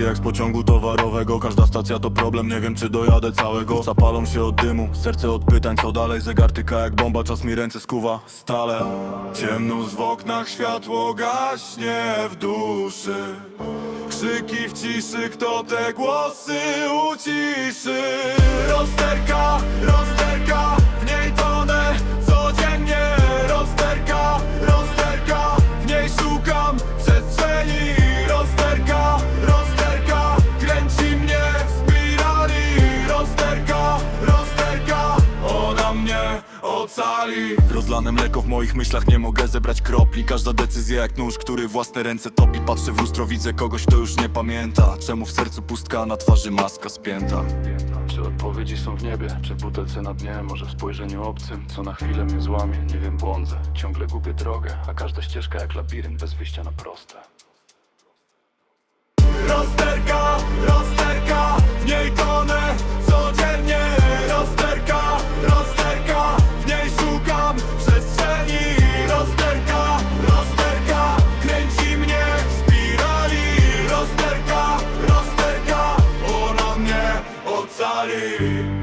stacji jak z pociągu towarowego. Każda stacja to problem, nie wiem czy dojadę całego. Zapalą się od dymu, serce od pytań co dalej. Zegar tyka jak bomba, czas mi ręce skuwa. Stale Ciemność w oknach, światło gaśnie w duszy. Krzyki w ciszy, kto te głosy mnie ocali. Rozlane mleko w moich myślach, nie mogę zebrać kropli. Każda decyzja jak nóż, który własne ręce topi. Patrzę w lustro, widzę kogoś, kto już nie pamięta. Czemu w sercu pustka, na twarzy maska spięta? Czy odpowiedzi są w niebie, czy butelce na dnie? Może w spojrzeniu obcym, co na chwilę mnie złamie? Nie wiem, błądzę, ciągle gubię drogę A każda ścieżka jak labirynt bez wyjścia na proste о царі.